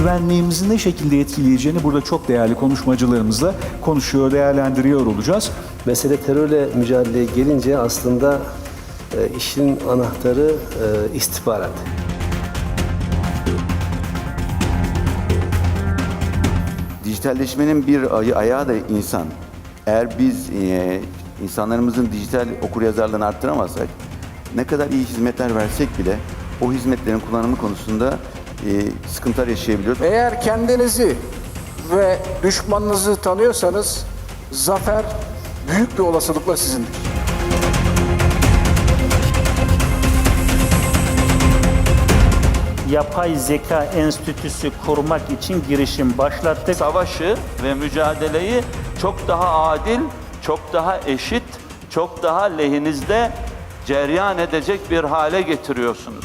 güvenliğimizi ne şekilde etkileyeceğini burada çok değerli konuşmacılarımızla konuşuyor, değerlendiriyor olacağız. Mesele terörle mücadeleye gelince aslında e, işin anahtarı e, istihbarat. Dijitalleşmenin bir ay- ayağı da insan. Eğer biz e, insanlarımızın dijital okuryazarlığını arttıramazsak, ne kadar iyi hizmetler versek bile o hizmetlerin kullanımı konusunda sıkıntılar yaşayabiliyoruz. Eğer kendinizi ve düşmanınızı tanıyorsanız zafer büyük bir olasılıkla sizindir. Yapay Zeka Enstitüsü kurmak için girişim başlattık. savaşı ve mücadeleyi çok daha adil, çok daha eşit, çok daha lehinizde ceryan edecek bir hale getiriyorsunuz.